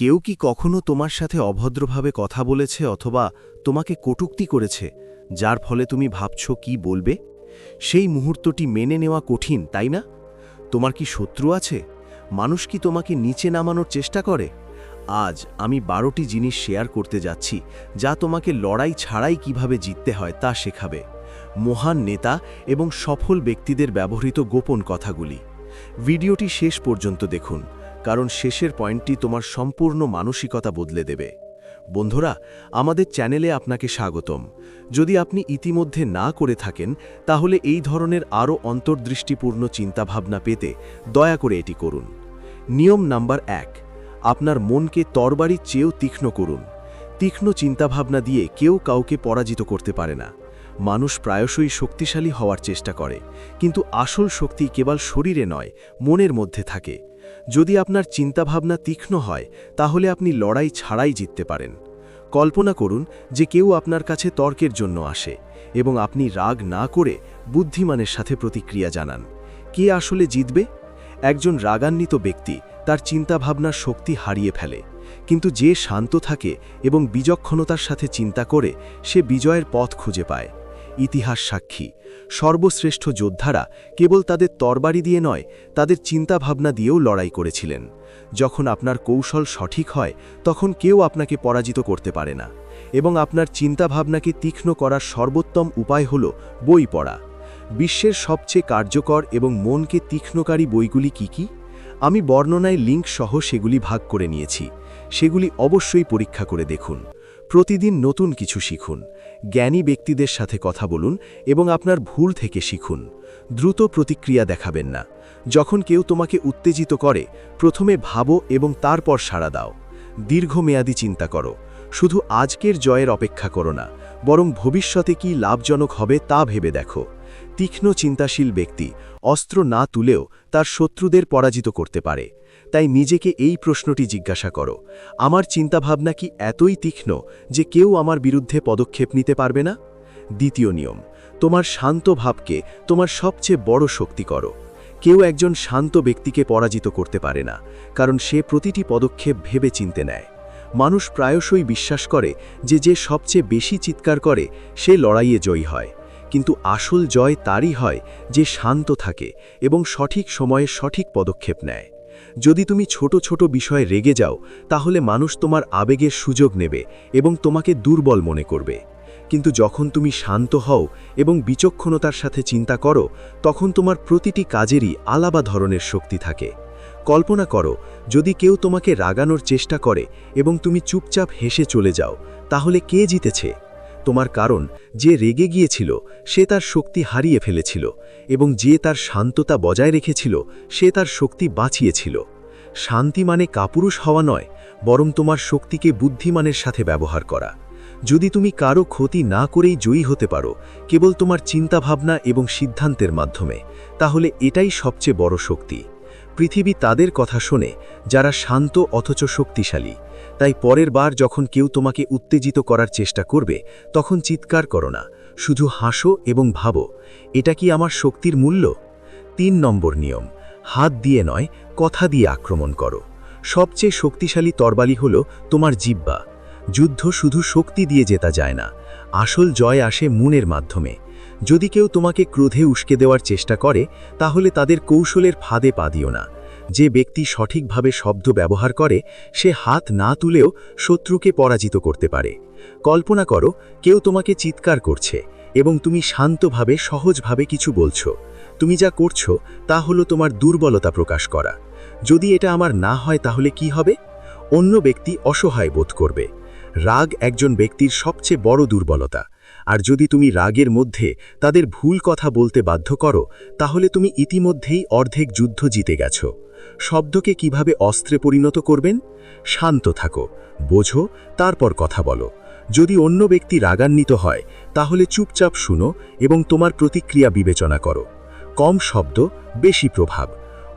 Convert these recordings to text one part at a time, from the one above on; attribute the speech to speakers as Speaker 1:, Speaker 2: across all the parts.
Speaker 1: কেউ কি কখনো তোমার সাথে অভদ্রভাবে কথা বলেছে অথবা তোমাকে কটূক্তি করেছে, যার ফলে তুমি ভাবছ কি বলবে? সেই মুহূর্তটি মেনে নেওয়া কঠিন, তাই না? তোমার কি শত্রু আছে? মানুষ কি তোমাকে নিচে নামানোর চেষ্টা করে? আজ আমি বারোটি জিনিস শেয়ার করতে যাচ্ছি, যা তোমাকে লড়াই ছাড়াই কীভাবে জিততে হয় তা শেখাবে। মহান নেতা এবং সফল ব্যক্তিদের ব্যবহৃত গোপন কথাগুলি। ভিডিওটি শেষ পর্যন্ত দেখুন। কারণ শেষের পয়েন্টটি তোমার সম্পূর্ণ মানসিকতা বদলে দেবে। বন্ধুরা, আমাদের চ্যানেলে আপনাকে স্বাগতম। যদি আপনি ইতিমধ্যে না করে থাকেন, তাহলে এই ধরনের আরও অন্তর্দৃষ্টিপূর্ণ চিন্তাভাবনা পেতে দয়া করে এটি করুন। নিয়ম নাম্বার এক, আপনার মনকে তরবারির চেয়েও তীক্ষ্ণ করুন। তীক্ষ্ণ চিন্তাভাবনা দিয়ে কেউ কাউকে পরাজিত করতে পারে না। মানুষ প্রায়শই শক্তিশালী হওয়ার চেষ্টা করে, কিন্তু আসল শক্তি কেবল শরীরে নয়, মনের মধ্যে থাকে। যদি আপনার চিন্তাভাবনা তীক্ষ্ণ হয়, তাহলে আপনি লড়াই ছাড়াই জিততে পারেন। কল্পনা করুন যে কেউ আপনার কাছে তর্কের জন্য আসে এবং আপনি রাগ না করে বুদ্ধিমানের সাথে প্রতিক্রিয়া জানান। কে আসলে জিতবে? একজন রাগান্বিত ব্যক্তি তার চিন্তাভাবনার শক্তি হারিয়ে ফেলে, কিন্তু যে শান্ত থাকে এবং বিচক্ষণতার সাথে চিন্তা করে, সে বিজয়ের পথ খুঁজে পায়। ইতিহাস সাক্ষী। সর্বশ্রেষ্ঠ যোদ্ধারা কেবল তাদের তরবারি দিয়ে নয়, তাদের চিন্তাভাবনা দিয়েও লড়াই করেছিলেন। যখন আপনার কৌশল সঠিক হয়, তখন কেউ আপনাকে পরাজিত করতে পারে না। এবং আপনার চিন্তাভাবনাকে তীক্ষ্ণ করার সর্বোত্তম উপায় হল বই পড়া। বিশ্বের সবচেয়ে কার্যকর এবং মনকে তীক্ষ্ণকারী বইগুলি কি কি? আমি বর্ণনায় লিঙ্ক সহ সেগুলি ভাগ করে নিয়েছি। সেগুলি অবশ্যই পরীক্ষা করে দেখুন। প্রতিদিন নতুন কিছু শিখুন, জ্ঞানী ব্যক্তিদের সাথে কথা বলুন এবং আপনার ভুল থেকে শিখুন। দ্রুত প্রতিক্রিয়া দেখাবেন না। যখন কেউ তোমাকে উত্তেজিত করে, প্রথমে ভাবো এবং তারপর সাড়া দাও। দীর্ঘমেয়াদী চিন্তা করো। শুধু আজকের জয়ের অপেক্ষা করো না, বরং ভবিষ্যতে কি লাভজনক হবে তা ভেবে দেখো। তীক্ষ্ণ চিন্তাশীল ব্যক্তি অস্ত্র না তুলেও তার শত্রুদের পরাজিত করতে পারে। তাই নিজেকে এই প্রশ্নটি জিজ্ঞাসা করো। আমার চিন্তাভাবনা কি এতই তীক্ষ্ণ যে কেউ আমার বিরুদ্ধে পদক্ষেপ নিতে পারবে না? দ্বিতীয় নিয়ম, তোমার শান্ত ভাবকে তোমার সবচেয়ে বড় শক্তি করো। কেউ একজন শান্ত ব্যক্তিকে পরাজিত করতে পারে না, কারণ সে প্রতিটি পদক্ষেপ ভেবে চিনতে নেয়। মানুষ প্রায়শই বিশ্বাস করে যে যে সবচেয়ে বেশি চিৎকার করে, সে লড়াইয়ে জয়ী হয়। কিন্তু আসল জয় তারই হয় যে শান্ত থাকে এবং সঠিক সময়ে সঠিক পদক্ষেপ নেয়। যদি তুমি ছোট ছোট বিষয়ে রেগে যাও, তাহলে মানুষ তোমার আবেগের সুযোগ নেবে এবং তোমাকে দুর্বল মনে করবে। কিন্তু যখন তুমি শান্ত হও এবং বিচক্ষণতার সাথে চিন্তা করো, তখন তোমার প্রতিটি কাজেরই আলাদা ধরনের শক্তি থাকে। কল্পনা করো, যদি কেউ তোমাকে রাগানোর চেষ্টা করে এবং তুমি চুপচাপ হেসে চলে যাও, তাহলে কে জিতেছে? তোমার কারণ যে রেগে গিয়েছিল, সে তার শক্তি হারিয়ে ফেলেছিল, এবং যে তার শান্ততা বজায় রেখেছিল, সে তার শক্তি বাঁচিয়েছিল। শান্তি মানে কাপুরুষ হওয়া নয়, বরং তোমার শক্তিকে বুদ্ধিমানের সাথে ব্যবহার করা। যদি তুমি কারও ক্ষতি না করেই জয়ী হতে পারো, কেবল তোমার চিন্তাভাবনা এবং সিদ্ধান্তের মাধ্যমে, তাহলে এটাই সবচেয়ে বড় শক্তি। পৃথিবী তাদের কথা শোনে, যারা শান্ত অথচ শক্তিশালী। তাই পরের বার যখন কেউ তোমাকে উত্তেজিত করার চেষ্টা করবে, তখন চিৎকার করো না, শুধু হাসো এবং ভাবো, এটা কি আমার শক্তির মূল্য? তিন নম্বর নিয়ম, হাত দিয়ে নয়, কথা দিয়ে আক্রমণ করো। সবচেয়ে শক্তিশালী তরবালি হল তোমার জিব্বা যুদ্ধ শুধু শক্তি দিয়ে জেতা যায় না, আসল জয় আসে মনের মাধ্যমে। যদি কেউ তোমাকে ক্রোধে উস্কে দেওয়ার চেষ্টা করে, তাহলে তাদের কৌশলের ফাঁদে পা দিও না। যে ব্যক্তি সঠিকভাবে শব্দ ব্যবহার করে, সে হাত না তুলেও শত্রুকে পরাজিত করতে পারে। কল্পনা করো, কেউ তোমাকে চিৎকার করছে এবং তুমি শান্তভাবে, সহজভাবে কিছু বলছো। তুমি যা করছ, তা হলো তোমার দুর্বলতা প্রকাশ করা। যদি এটা আমার না হয়, তাহলে কি হবে? অন্য ব্যক্তি অসহায় বোধ করবে। রাগ একজন ব্যক্তির সবচেয়ে বড় দুর্বলতা। আর যদি তুমি রাগের মধ্যে তাদের ভুল কথা বলতে বাধ্য করো, তাহলে তুমি ইতিমধ্যেই অর্ধেক যুদ্ধ জিতে গেছো। শব্দকে কীভাবে অস্ত্রে পরিণত করবেন? শান্ত থাকো, বোঝো, তারপর কথা বলো। যদি অন্য ব্যক্তি রাগান্বিত হয়, তাহলে চুপচাপ শুনো এবং তোমার প্রতিক্রিয়া বিবেচনা করো। কম শব্দ, বেশি প্রভাব।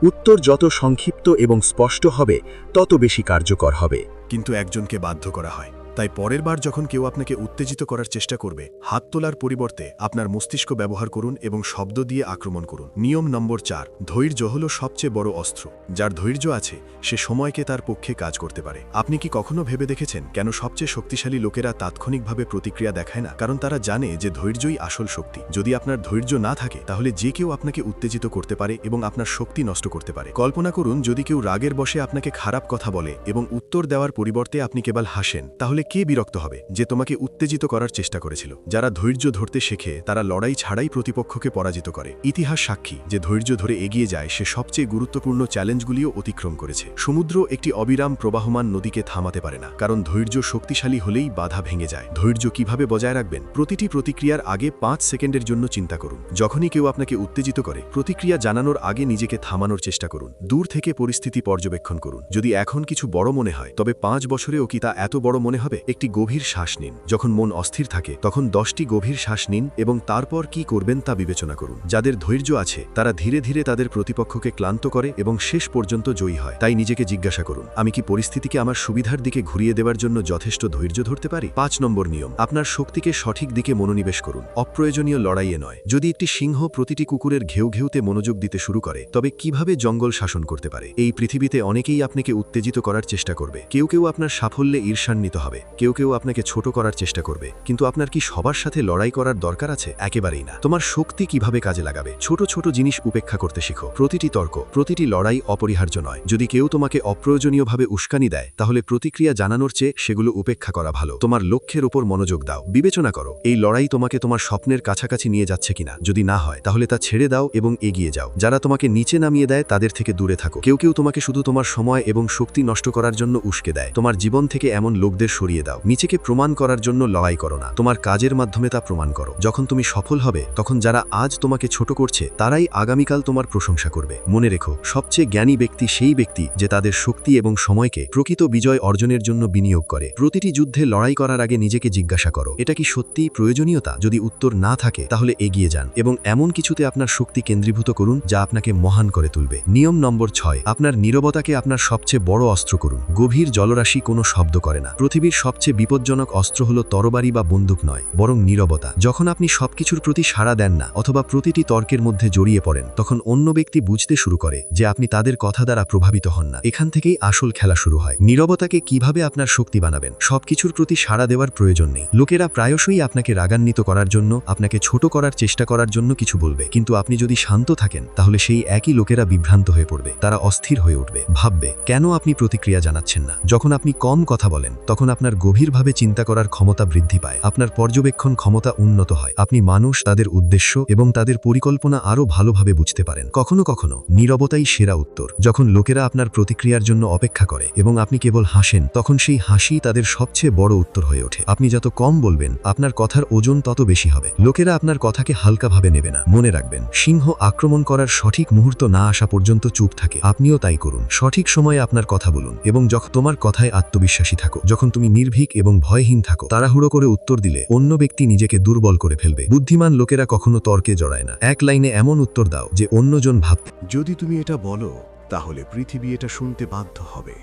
Speaker 1: উত্তর যত সংক্ষিপ্ত এবং স্পষ্ট হবে, তত বেশি কার্যকর হবে।
Speaker 2: কিন্তু একজনকে বাধ্য করা হয়।
Speaker 3: তাই পরের বার যখন কেউ আপনাকে উত্তেজিত করার চেষ্টা করবে, হাত তোলার পরিবর্তে আপনার মস্তিষ্ক ব্যবহার করুন এবং শব্দ দিয়ে আক্রমণ করুন। নিয়ম নম্বর চার, ধৈর্য হল সবচেয়ে বড় অস্ত্র। যার ধৈর্য আছে, সে সময়কে তার পক্ষে কাজ করতে পারে। আপনি কি কখনো ভেবে দেখেছেন কেন সবচেয়ে শক্তিশালী লোকেরা তাৎক্ষণিকভাবে প্রতিক্রিয়া দেখায় না? কারণ তারা জানে যে ধৈর্যই আসল শক্তি। যদি আপনার ধৈর্য না থাকে, তাহলে যে কেউ আপনাকে উত্তেজিত করতে পারে এবং আপনার শক্তি নষ্ট করতে পারে। কল্পনা করুন, যদি কেউ রাগের বসে আপনাকে খারাপ কথা বলে এবং উত্তর দেওয়ার পরিবর্তে আপনি কেবল হাসেন, তাহলে কে বিরক্ত হবে যে তোমাকে উত্তেজিত করার চেষ্টা করেছিল? যারা ধৈর্য ধরতে শেখে, তারা লড়াই ছাড়াই প্রতিপক্ষকে পরাজিত করে। ইতিহাস সাক্ষী, যে ধৈর্য ধরে এগিয়ে যায়, সে সবচেয়ে গুরুত্বপূর্ণ চ্যালেঞ্জগুলিও অতিক্রম করেছে। সমুদ্র একটি অবিরাম প্রবাহমান নদীকে থামাতে পারে না, কারণ ধৈর্য শক্তিশালী হলেই বাধা ভেঙে যায়। ধৈর্য কীভাবে বজায় রাখবেন? প্রতিটি প্রতিক্রিয়ার আগে পাঁচ সেকেন্ডের জন্য চিন্তা করুন। যখনই কেউ আপনাকে উত্তেজিত করে, প্রতিক্রিয়া জানানোর আগে নিজেকে থামানোর চেষ্টা করুন। দূর থেকে পরিস্থিতি পর্যবেক্ষণ করুন। যদি এখন কিছু বড় মনে হয়, তবে পাঁচ বছরেও কি তা এত বড় মনে হবে? একটি গভীর শ্বাস নিন। যখন মন অস্থির থাকে, তখন দশটি গভীর শ্বাস নিন এবং তারপর কি করবেন তা বিবেচনা করুন। যাদের ধৈর্য আছে, তারা ধীরে ধীরে তাদের প্রতিপক্ষকে ক্লান্ত করে এবং শেষ পর্যন্ত জয়ী হয়। তাই নিজেকে জিজ্ঞাসা করুন, আমি কি পরিস্থিতিকে আমার সুবিধার দিকে ঘুরিয়ে দেওয়ার জন্য যথেষ্ট ধৈর্য ধরতে পারি? পাঁচ নম্বর নিয়ম, আপনার শক্তিকে সঠিক দিকে মনোনিবেশ করুন। অপ্রয়োজনীয় লড়াইয়ে নয়। যদি একটি সিংহ প্রতিটি কুকুরের ঘেউ ঘেউতে মনোযোগ দিতে শুরু করে, তবে কীভাবে জঙ্গল শাসন করতে পারে? এই পৃথিবীতে অনেকেই আপনাকে উত্তেজিত করার চেষ্টা করবে। কেউ কেউ আপনার সাফল্যে ঈর্ষান্বিত হবে। কেউ কেউ আপনাকে ছোট করার চেষ্টা করবে, কিন্তু আপনার কি সবার সাথে লড়াই করার দরকার আছে? একেবারেই না। তোমার শক্তি কীভাবে কাজে লাগাবে? ছোট ছোট জিনিস উপেক্ষা করতে শিখো। প্রতিটি তর্ক, প্রতিটি লড়াই অপরিহার্য নয়। যদি কেউ তোমাকে অপ্রয়োজনীয়ভাবে উস্কানি দেয়, তাহলে প্রতিক্রিয়া জানানোর চেয়ে সেগুলো উপেক্ষা করা ভালো। তোমার লক্ষ্যের উপর মনোযোগ দাও। বিবেচনা করো, এই লড়াই তোমাকে তোমার স্বপ্নের কাছাকাছি নিয়ে যাচ্ছে কিনা। যদি না হয়, তাহলে তা ছেড়ে দাও এবং এগিয়ে যাও। যারা তোমাকে নিচে নামিয়ে দেয়, তাদের থেকে দূরে থাকো। কেউ কেউ তোমাকে শুধু তোমার সময় এবং শক্তি নষ্ট করার জন্য উস্কে দেয়। তোমার জীবন থেকে এমন লোকদের সরিয়ে দাও। নিচেকে প্রমাণ করার জন্য লড়াই করো না। তোমার কাজের মাধ্যমে তা প্রমাণ করো। যখন তুমি সফল হবে, তখন যারা আজ তোমাকে ছোট করছে, তারাই আগামীকাল তোমার প্রশংসা করবে। মনে রেখো, সবচেয়ে জ্ঞানী ব্যক্তি সেই ব্যক্তি যে তাদের শক্তি এবং সময়কে প্রকৃত বিজয় অর্জনের জন্য বিনিয়োগ করে। প্রতিটি যুদ্ধে লড়াই করার আগে নিজেকে জিজ্ঞাসা করো, এটা কি সত্যিই প্রয়োজনীয়তা? যদি উত্তর না থাকে, তাহলে এগিয়ে যান এবং এমন কিছুতে আপনার শক্তি কেন্দ্রীভূত করুন যা আপনাকে মহান করে তুলবে। নিয়ম নম্বর ছয়, আপনার নীরবতাকে আপনার সবচেয়ে বড় অস্ত্র করুন। গভীর জলরাশি কোনো শব্দ করে না। পৃথিবীর সবচেয়ে বিপজ্জনক অস্ত্র হল তরবারি বা বন্দুক নয়, বরং নীরবতা। যখন আপনি সবকিছুর প্রতি সাড়া দেন না, অথবা প্রতিটি তর্কের মধ্যে জড়িয়ে পড়েন, তখন অন্য ব্যক্তি বুঝতে শুরু করে যে আপনি তাদের কথা দ্বারা প্রভাবিত হন না। এখান থেকেই আসল খেলা শুরু হয়। নীরবতাকে কীভাবে আপনার শক্তি বানাবেন, সবকিছুর প্রতি সাড়া দেওয়ার প্রয়োজন নেই। লোকেরা প্রায়শই আপনাকে রাগান্বিত করার জন্য, আপনাকে ছোট করার চেষ্টা করার জন্য কিছু বলবে, কিন্তু আপনি যদি শান্ত থাকেন, তাহলে সেই একই লোকেরা বিভ্রান্ত হয়ে পড়বে, তারা অস্থির হয়ে উঠবে, ভাববে, কেন আপনি প্রতিক্রিয়া জানাচ্ছেন না? যখন আপনি কম কথা বলেন, তখন আপনার গভীরভাবে চিন্তা করার ক্ষমতা বৃদ্ধি পায়। আপনার পর্যবেক্ষণ ক্ষমতা উন্নত হয়। আপনি মানুষ, তাদের উদ্দেশ্য এবং তাদের পরিকল্পনা আরও ভালোভাবে বুঝতে পারেন। কখনো কখনো নীরবতাই সেরা উত্তর। যখন লোকেরা আপনার প্রতিক্রিয়ার জন্য অপেক্ষা করে এবং আপনি কেবল হাসেন, তখন সেই হাসি তাদের সবচেয়ে বড় উত্তর হয়ে ওঠে। আপনি যত কম বলবেন, আপনার কথার ওজন তত বেশি হবে। লোকেরা আপনার কথাকে হালকাভাবে নেবে না। মনে রাখবেন, সিংহ আক্রমণ করার সঠিক মুহূর্ত না আসা পর্যন্ত চুপ থাকে। আপনিও তাই করুন। সঠিক সময়ে আপনার কথা বলুন এবং যখন তোমার কথায় আত্মবিশ্বাসী থাকো। যখন তুমি নির্ভীক এবং ভয়হীন থাকো। তাড়াহুড়ো করে উত্তর দিলে, অন্য ব্যক্তি নিজেকে দুর্বল করে ফেলবে। বুদ্ধিমান লোকেরা কখনো তর্কে জড়ায় না। এক লাইনে এমন উত্তর দাও যে অন্যজন ভাব
Speaker 1: যদি তুমি এটা বলো, তাহলে পৃথিবী এটা শুনতে বাধ্য হবে।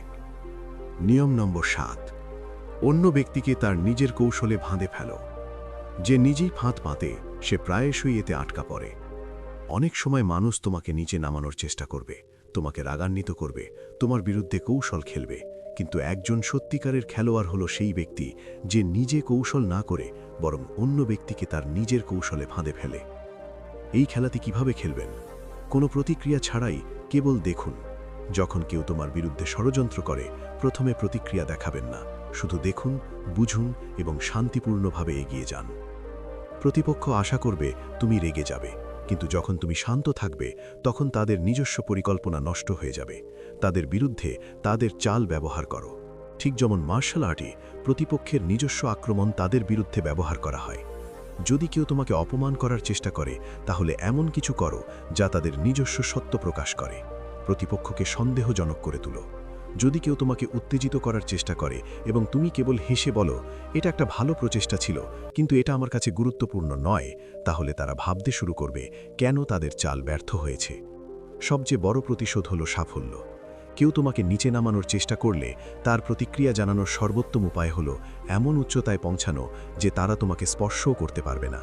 Speaker 1: নিয়ম নম্বর সাত। অন্য ব্যক্তিকে তার নিজের কৌশলে ভাঁদে ফেলো। যে নিজেই ফাঁদ পাতে, সে প্রায়শই এতে আটকা পড়ে। অনেক সময় মানুষ তোমাকে নিচে নামানোর চেষ্টা করবে, তোমাকে রাগান্বিত করবে, তোমার বিরুদ্ধে কৌশল খেলবে। কিন্তু একজন সত্যিকারের খেলোয়াড় হলো সেই ব্যক্তি যে নিজে কৌশল না করে বরং অন্য ব্যক্তিকে তার নিজের কৌশলে ফাঁদে ফেলে। এই খেলাটি কীভাবে খেলবেন? কোনো প্রতিক্রিয়া ছাড়াই কেবল দেখুন। যখন কেউ তোমার বিরুদ্ধে ষড়যন্ত্র করে, প্রথমে প্রতিক্রিয়া দেখাবেন না। শুধু দেখুন, বুঝুন এবং শান্তিপূর্ণভাবে এগিয়ে যান। প্রতিপক্ষ আশা করবে তুমি রেগে যাবে, কিন্তু যখন তুমি শান্ত থাকবে, তখন তাদের নিজস্ব পরিকল্পনা নষ্ট হয়ে যাবে। তাদের বিরুদ্ধে তাদের চাল ব্যবহার করো। ঠিক যেমন মার্শাল আর্টে প্রতিপক্ষের নিজস্ব আক্রমণ তাদের বিরুদ্ধে ব্যবহার করা হয়। যদি কেউ তোমাকে অপমান করার চেষ্টা করে, তাহলে এমন কিছু করো যা তাদের নিজস্ব সত্য প্রকাশ করে। প্রতিপক্ষকে সন্দেহজনক করে তুলো। যদি কেউ তোমাকে উত্তেজিত করার চেষ্টা করে এবং তুমি কেবল হেসে বলো, এটা একটা ভালো প্রচেষ্টা ছিল, কিন্তু এটা আমার কাছে গুরুত্বপূর্ণ নয়, তাহলে তারা ভাবতে শুরু করবে, কেন তাদের চাল ব্যর্থ হয়েছে? সবচেয়ে বড় প্রতিশোধ হলো সাফল্য। কেউ তোমাকে নিচে নামানোর চেষ্টা করলে তার প্রতিক্রিয়া জানানোর সর্বোত্তম উপায় হল এমন উচ্চতায় পৌঁছানো যে তারা তোমাকে স্পর্শও করতে পারবে না।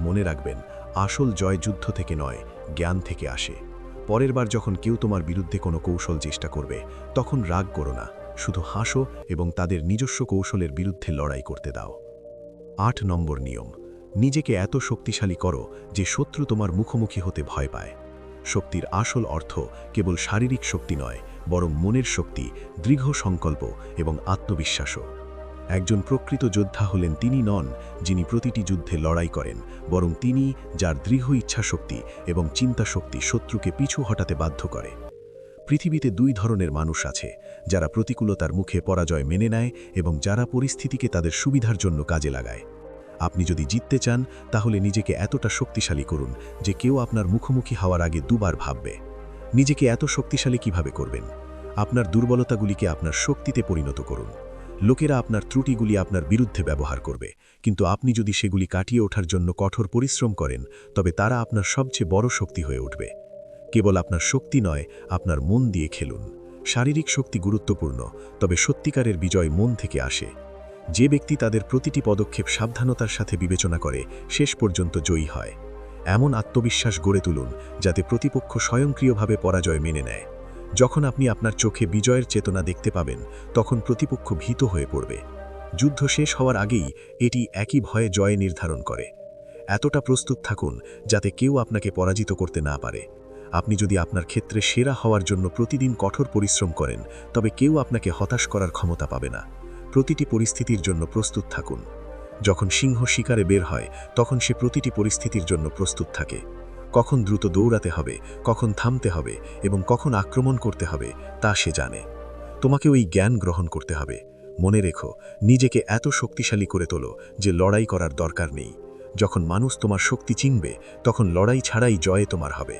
Speaker 1: মনে রাখবেন, আসল জয় যুদ্ধ থেকে নয়, জ্ঞান থেকে আসে। পরের বার যখন কেউ তোমার বিরুদ্ধে কোনো কৌশল চেষ্টা করবে, তখন রাগ করো না, শুধু হাসো এবং তাদের নিজস্ব কৌশলের বিরুদ্ধে লড়াই করতে দাও। আট নম্বর নিয়ম, নিজেকে এত শক্তিশালী করো যে শত্রু তোমার মুখোমুখি হতে ভয় পায়। শক্তির আসল অর্থ কেবল শারীরিক শক্তি নয় বরং মনের শক্তি, দৃঢ় সংকল্প এবং আত্মবিশ্বাসও। একজন প্রকৃত যোদ্ধা হলেন তিনি নন, যিনি প্রতিটি যুদ্ধে লড়াই করেন, বরং তিনি যার দৃঢ় ইচ্ছাশক্তি এবং চিন্তাশক্তি শত্রুকে পিছু হটাতে বাধ্য করে। পৃথিবীতে দুই ধরনের মানুষ আছে, যারা প্রতিকূলতার মুখে পরাজয় মেনে নেয় এবং যারা পরিস্থিতিকে তাদের সুবিধার জন্য কাজে লাগায়। আপনি যদি জিততে চান, তাহলে নিজেকে এতটা শক্তিশালী করুন যে কেউ আপনার মুখোমুখি হওয়ার আগে দুবার ভাববে। নিজেকে এত শক্তিশালী কীভাবে করবেন? আপনার দুর্বলতাগুলিকে আপনার শক্তিতে পরিণত করুন। লোকেরা আপনার ত্রুটিগুলি আপনার বিরুদ্ধে ব্যবহার করবে। কিন্তু আপনি যদি সেগুলি কাটিয়ে ওঠার জন্য কঠোর পরিশ্রম করেন, তবে তারা আপনার সবচেয়ে বড় শক্তি হয়ে উঠবে। কেবল আপনার শক্তি নয়, আপনার মন দিয়ে খেলুন। শারীরিক শক্তি গুরুত্বপূর্ণ, তবে সত্যিকারের বিজয় মন থেকে আসে। যে ব্যক্তি তাদের প্রতিটি পদক্ষেপ সাবধানতার সাথে বিবেচনা করে, শেষ পর্যন্ত জয়ী হয়। এমন আত্মবিশ্বাস গড়ে তুলুন যাতে প্রতিপক্ষ স্বয়ংক্রিয়ভাবে পরাজয় মেনে নেয়। যখন আপনি আপনার চোখে বিজয়ের চেতনা দেখতে পাবেন, তখন প্রতিপক্ষ ভীত হয়ে পড়বে। যুদ্ধ শেষ হওয়ার আগেই এটি একই ভয়ে জয় নির্ধারণ করে। এতটা প্রস্তুত থাকুন যাতে কেউ আপনাকে পরাজিত করতে না পারে। আপনি যদি আপনার ক্ষেত্রে সেরা হওয়ার জন্য প্রতিদিন কঠোর পরিশ্রম করেন, তবে কেউ আপনাকে হতাশ করার ক্ষমতা পাবে না। প্রতিটি পরিস্থিতির জন্য প্রস্তুত থাকুন। যখন সিংহ শিকারে বের হয়, তখন সে প্রতিটি পরিস্থিতির জন্য প্রস্তুত থাকে। কখন দ্রুত দৌড়াতে হবে, কখন থামতে হবে এবং কখন আক্রমণ করতে হবে, তা সে জানে। তোমাকে ওই জ্ঞান গ্রহণ করতে হবে। মনে রেখো, নিজেকে এত শক্তিশালী করে তোলো যে লড়াই করার দরকার নেই। যখন মানুষ তোমার শক্তি চিনবে, তখন লড়াই ছাড়াই জয়ে তোমার হবে।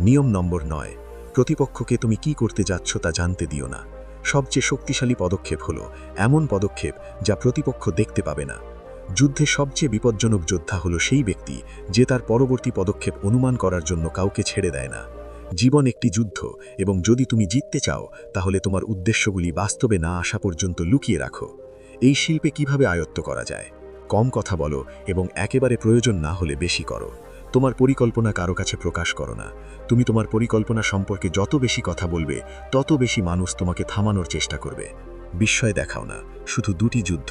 Speaker 1: নিয়ম নম্বর নয়, প্রতিপক্ষকে তুমি কি করতে যাচ্ছ তা জানতে দিও না। সবচেয়ে শক্তিশালী পদক্ষেপ হলো এমন পদক্ষেপ যা প্রতিপক্ষ দেখতে পাবে না। যুদ্ধে সবচেয়ে বিপজ্জনক যোদ্ধা হলো সেই ব্যক্তি যে তার পরবর্তী পদক্ষেপ অনুমান করার জন্য কাউকে ছেড়ে দেয় না। জীবন একটি যুদ্ধ এবং যদি তুমি জিততে চাও, তাহলে তোমার উদ্দেশ্যগুলি বাস্তবে না আসা পর্যন্ত লুকিয়ে রাখো। এই শিল্পে কীভাবে আয়ত্ত করা যায়? কম কথা বলো এবং একেবারে প্রয়োজন না হলে বেশি করো। তোমার পরিকল্পনা কারও কাছে প্রকাশ করো না। তুমি তোমার পরিকল্পনা সম্পর্কে যত বেশি কথা বলবে, তত বেশি মানুষ তোমাকে থামানোর চেষ্টা করবে। বিস্ময় দেখাও না, শুধু দুটি যুদ্ধ।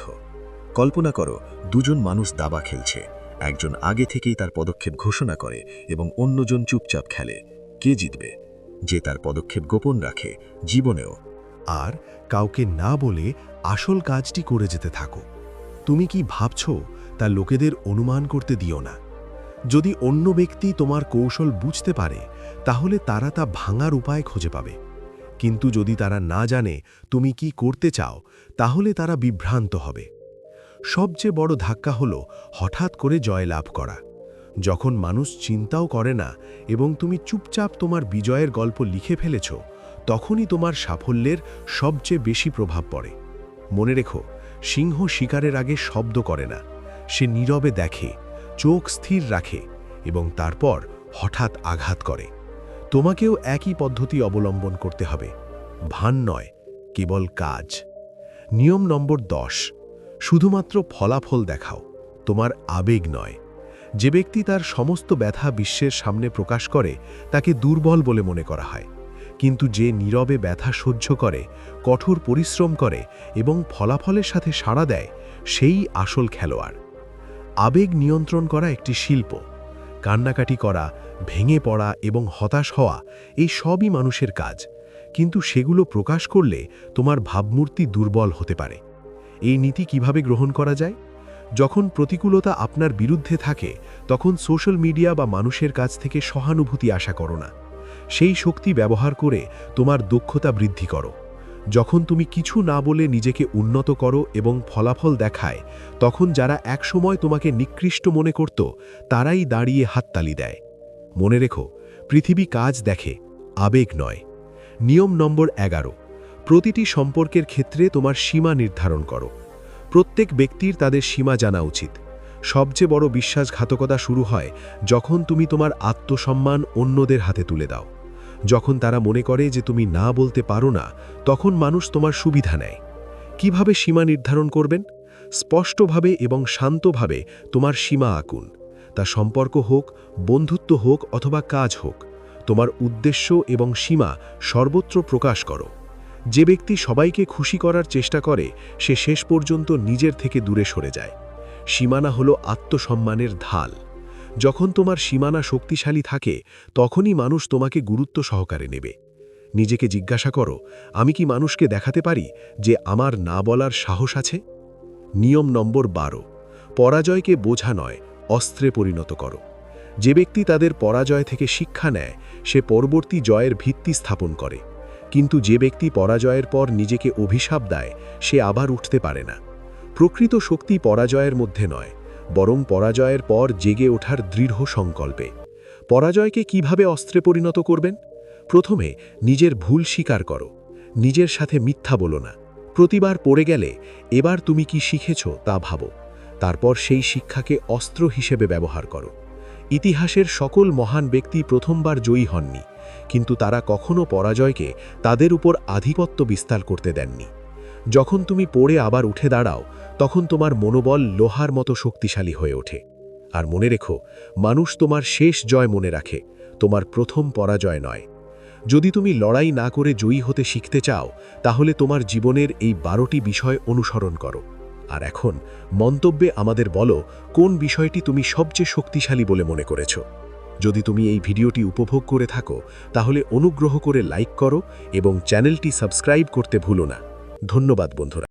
Speaker 1: কল্পনা করো, দুজন মানুষ দাবা খেলছে। একজন আগে থেকেই তার পদক্ষেপ ঘোষণা করে এবং অন্যজন চুপচাপ খেলে। কে জিতবে? যে তার পদক্ষেপ গোপন রাখে, জীবনেও।
Speaker 3: আর কাউকে না বলে আসল কাজটি করে যেতে থাকো। তুমি কি ভাবছ, তা লোকেদের অনুমান করতে দিও না। যদি অন্য ব্যক্তি তোমার কৌশল বুঝতে পারে, তাহলে তারা তা ভাঙার উপায় খুঁজে পাবে। কিন্তু যদি তারা না জানে তুমি কি করতে চাও, তাহলে তারা বিভ্রান্ত হবে। সবচেয়ে বড় ধাক্কা হল হঠাৎ করে জয়লাভ করা। যখন মানুষ চিন্তাও করে না এবং তুমি চুপচাপ তোমার বিজয়ের গল্প লিখে ফেলেছ, তখনই তোমার সাফল্যের সবচেয়ে বেশি প্রভাব পড়ে। মনে রেখো, সিংহ শিকারের আগে শব্দ করে না, সে নীরবে দেখে, চোখ স্থির রাখে এবং তারপর হঠাৎ আঘাত করে। তোমাকেও একই পদ্ধতি অবলম্বন করতে হবে। ভান নয়, কেবল কাজ। নিয়ম নম্বর দশ শুধুমাত্র ফলাফল দেখাও, তোমার আবেগ নয়। যে ব্যক্তি তার সমস্ত ব্যথা বিশ্বের সামনে প্রকাশ করে, তাকে দুর্বল বলে মনে করা হয়। কিন্তু যে নীরবে ব্যথা সহ্য করে, কঠোর পরিশ্রম করে এবং ফলাফলের সাথে সাড়া দেয়, সেই আসল খেলোয়াড়। আবেগ নিয়ন্ত্রণ করা একটি শিল্প। কান্নাকাটি করা, ভেঙে পড়া এবং হতাশ হওয়া, এই সবই মানুষের কাজ। কিন্তু সেগুলো প্রকাশ করলে তোমার ভাবমূর্তি দুর্বল হতে পারে। এই নীতি কীভাবে গ্রহণ করা যায়? যখন প্রতিকূলতা আপনার বিরুদ্ধে থাকে, তখন সোশ্যাল মিডিয়া বা মানুষের কাছ থেকে সহানুভূতি আশা করো না। সেই শক্তি ব্যবহার করে তোমার দক্ষতা বৃদ্ধি করো। যখন তুমি কিছু না বলে নিজেকে উন্নত করো এবং ফলাফল দেখায়, তখন যারা একসময় তোমাকে নিকৃষ্ট মনে করত, তারাই দাঁড়িয়ে হাততালি দেয়। মনে রেখো, পৃথিবী কাজ দেখে, আবেগ নয়। নিয়ম নম্বর এগারো। প্রতিটি সম্পর্কের ক্ষেত্রে তোমার সীমা নির্ধারণ করো। প্রত্যেক ব্যক্তির তাদের সীমা জানা উচিত। সবচেয়ে বড় বিশ্বাসঘাতকতা শুরু হয় যখন তুমি তোমার আত্মসম্মান অন্যদের হাতে তুলে দাও।
Speaker 1: যখন তারা মনে করে যে তুমি না বলতে পারো না, তখন মানুষ তোমার সুবিধা নেয়। কীভাবে সীমা নির্ধারণ করবেন? স্পষ্টভাবে এবং শান্তভাবে তোমার সীমা আঁকুন। তা সম্পর্ক হোক, বন্ধুত্ব হোক অথবা কাজ হোক, তোমার উদ্দেশ্য এবং সীমা সর্বত্র প্রকাশ করো। যে ব্যক্তি সবাইকে খুশি করার চেষ্টা করে, সে শেষ পর্যন্ত নিজের থেকে দূরে সরে যায়। সীমানা হলো আত্মসম্মানের ঢাল। যখন তোমার সীমানা শক্তিশালী থাকে, তখনই মানুষ তোমাকে গুরুত্ব সহকারে নেবে। নিজেকে জিজ্ঞাসা করো, আমি কি মানুষকে দেখাতে পারি যে আমার না বলার সাহস আছে? নিয়ম নম্বর বারো, পরাজয়কে বোঝা নয়, অস্ত্রে পরিণত করো। যে ব্যক্তি তাদের পরাজয় থেকে শিক্ষা নেয়, সে পরবর্তী জয়ের ভিত্তি স্থাপন করে। কিন্তু যে ব্যক্তি পরাজয়ের পর নিজেকে অভিশাপ দেয়, সে আবার উঠতে পারে না। প্রকৃত শক্তি পরাজয়ের মধ্যে নয়, বরং পরাজয়ের পর জেগে ওঠার দৃঢ় সংকল্পে। পরাজয়কে কীভাবে অস্ত্রে পরিণত করবেন? প্রথমে নিজের ভুল স্বীকার করো, নিজের সাথে মিথ্যা বলো না। প্রতিবার পড়ে গেলে, এবার তুমি কি শিখেছ তা ভাবো। তারপর সেই শিক্ষাকে অস্ত্র হিসেবে ব্যবহার করো। ইতিহাসের সকল মহান ব্যক্তি প্রথমবার জয়ী হননি। কিন্তু তারা কখনো পরাজয়কে তাদের উপর আধিপত্য বিস্তার করতে দেননি। যখন তুমি পড়ে আবার উঠে দাঁড়াও, তখন তোমার মনোবল লোহার মতো শক্তিশালী হয়ে ওঠে। আর মনে রেখো, মানুষ তোমার শেষ জয় মনে রাখে, তোমার প্রথম পরাজয় নয়। যদি তুমি লড়াই না করে জয়ী হতে শিখতে চাও, তাহলে তোমার জীবনের এই বারোটি বিষয় অনুসরণ করো। আর এখন মন্তব্যে আমাদের বলো, কোন বিষয়টি তুমি সবচেয়ে শক্তিশালী বলে মনে করেছ? যদি তুমি এই ভিডিওটি উপভোগ করে থাকো, তাহলে অনুগ্রহ করে লাইক করো এবং চ্যানেলটি সাবস্ক্রাইব করতে ভুলো না। ধন্যবাদ বন্ধুরা।